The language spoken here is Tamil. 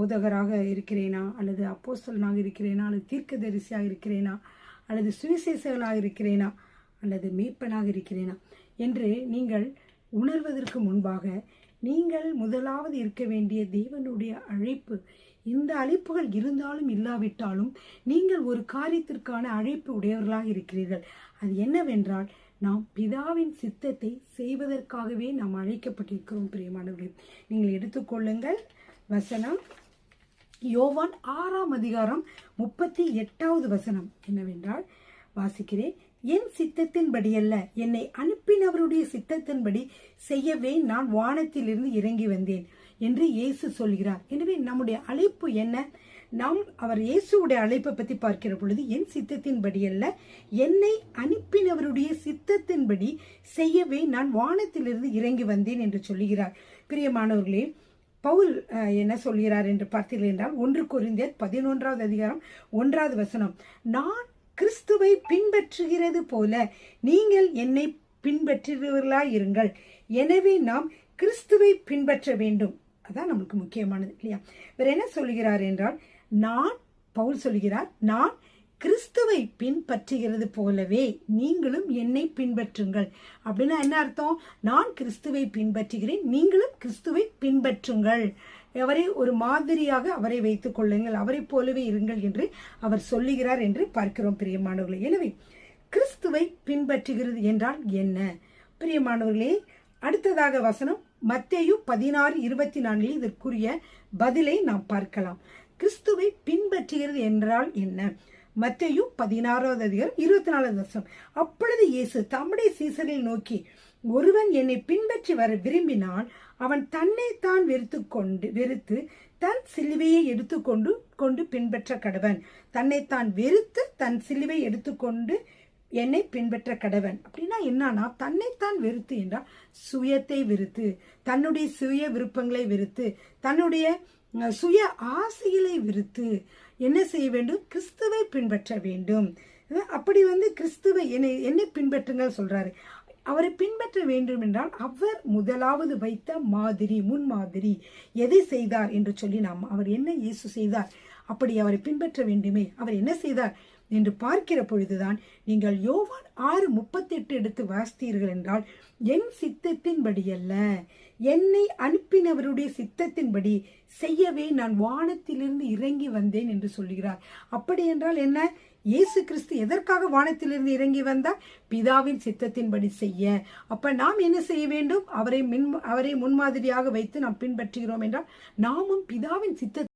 போதகராக இருக்கிறேனா? அல்லது அப்போஸ்தலனாக இருக்கிறேனா? அல்லது தீர்க்கதரிசியாக இருக்கிறேனா? அல்லது சுவிசேஷகனாக இருக்கிறேனா? அல்லது மீட்பனாக இருக்கிறேனா? என்று நீங்கள் உணர்வதற்கு முன்பாக நீங்கள் முதலாவது இருக்க வேண்டிய தேவனுடைய அழைப்பு இந்த அழைப்புகள் இருந்தாலும் இல்லாவிட்டாலும் நீங்கள் ஒரு காரியத்திற்கான அழைப்பு உடையவர்களாக இருக்கிறீர்கள். அது என்னவென்றால் நாம் பிதாவின் சித்தத்தை செய்வதற்காகவே நாம் அழைக்கப்பட்டிருக்கிறோம் பிரியமானவர்களே. நீங்கள் எடுத்துக்கொள்ளுங்கள் வசனம் யோவான் ஆறாம் அதிகாரம் முப்பத்தி எட்டாவது வசனம். என்னவென்றால் வாசிக்கிறேன் என் சித்தத்தின்படியல்ல என்னை அனுப்பினவருடைய சித்தத்தின்படி செய்யவே நான் வானத்திலிருந்து இறங்கி வந்தேன் என்று இயேசு சொல்கிறார். எனவே நம்முடைய அழைப்பு என்ன? நாம் அவர் இயேசுடைய அழைப்பை பற்றி பார்க்கிற பொழுது என் சித்தத்தின்படி அல்ல என்னை அனுப்பினவருடைய சித்தத்தின்படி செய்யவே நான் வானத்திலிருந்து இறங்கி வந்தேன் என்று சொல்லுகிறார். பிரியமானவர்களே பவுல் என்ன சொல்கிறார் என்று பார்த்தீர்கள் என்றால் ஒன்று கொரிந்தியர் பதினொன்றாவது அதிகாரம் ஒன்றாவது வசனம். நான் கிறிஸ்துவை பின்பற்றுகிறது போல நீங்கள் என்னை பின்பற்றுகிறவர்களாய் இருங்கள். எனவே நாம் கிறிஸ்துவை பின்பற்ற வேண்டும். அதான் நமக்கு முக்கியமானது இல்லையா? வேற என்ன சொல்கிறார் என்றால் நான் பவுல் சொல்கிறார் நான் கிறிஸ்துவை பின்பற்றுகிறது போலவே நீங்களும் என்னை பின்பற்றுங்கள். அப்படின்னா என்ன அர்த்தம்? நான் கிறிஸ்துவை பின்பற்றுகிறேன் நீங்களும் கிறிஸ்துவை பின்பற்றுங்கள். அவரை ஒரு மாதிரியாக அவரை வைத்துக் கொள்ளுங்கள் அவரை போலவே இருங்கள் என்று அவர் சொல்லுகிறார் என்று பார்க்கிறோம் பிரியமானவர்களே. எனவே கிறிஸ்துவை பின்பற்றுகிறது என்றால் என்ன? பிரியமானவர்களே அடுத்ததாக வசனம் மத்தேயு பதினாறு இருபத்தி நான்கில் இதற்குரிய பதிலை நாம் பார்க்கலாம். கிறிஸ்துவை பின்பற்றுகிறது என்றால் என்ன? மத்தையும் பதினாறாவது அதிகாரம் இருபத்தி நாலாவது வருஷம் அப்பொழுது இயேசு தம்முடைய சீசரில் நோக்கி ஒருவன் என்னை பின்பற்றி வர விரும்பினால் அவன் தன்னைத்தான் வெறுத்து கொண்டு வெறுத்து தன் சிலுவையை எடுத்துக்கொண்டு கொண்டு பின்பற்ற கடவன். தன்னைத்தான் வெறுத்து தன் சிலுவை எடுத்துக்கொண்டு என்னை பின்பற்ற கடவன். அப்படின்னா என்னன்னா தன்னைத்தான் வெறுத்து என்றால் சுயத்தை வெறுத்து தன்னுடைய சுய விருப்பங்களை வெறுத்து தன்னுடைய சுய ஆசைகளை விருத்து என்ன செய்ய வேண்டும்? கிறிஸ்துவை பின்பற்ற வேண்டும். அப்படி வந்து கிறிஸ்துவை என்னை என்னை பின்பற்றுங்கள் சொல்கிறாரு அவரை பின்பற்ற வேண்டும் என்றால் அவர் முதலாவது வைத்த மாதிரி முன்மாதிரி எதை செய்தார் என்று சொல்லி நாம் அவர் என்ன இயேசு செய்தார்? அப்படி அவரை பின்பற்ற வேண்டுமே. அவர் என்ன செய்தார்? என்று பார்க்கிற பொழுதுதான் நீங்கள் யோவான் ஆறு முப்பத்தெட்டு எடுத்து வாசித்தீர்கள் என்றால் என் சித்தத்தின்படி அல்ல. என்னை அனுப்பினவருடைய சித்தத்தின்படி செய்யவே நான் வானத்திலிருந்து இறங்கி வந்தேன் என்று சொல்கிறார் அப்படி என்றால் என்ன? இயேசு கிறிஸ்து எதற்காக வானத்திலிருந்து இறங்கி வந்தார்? பிதாவின் சித்தத்தின்படி செய்ய. அப்ப நாம் என்ன செய்ய வேண்டும்? அவரை மின் அவரை முன்மாதிரியாக வைத்து நாம் பின்பற்றுகிறோம் என்றால் நாமும் பிதாவின் சித்த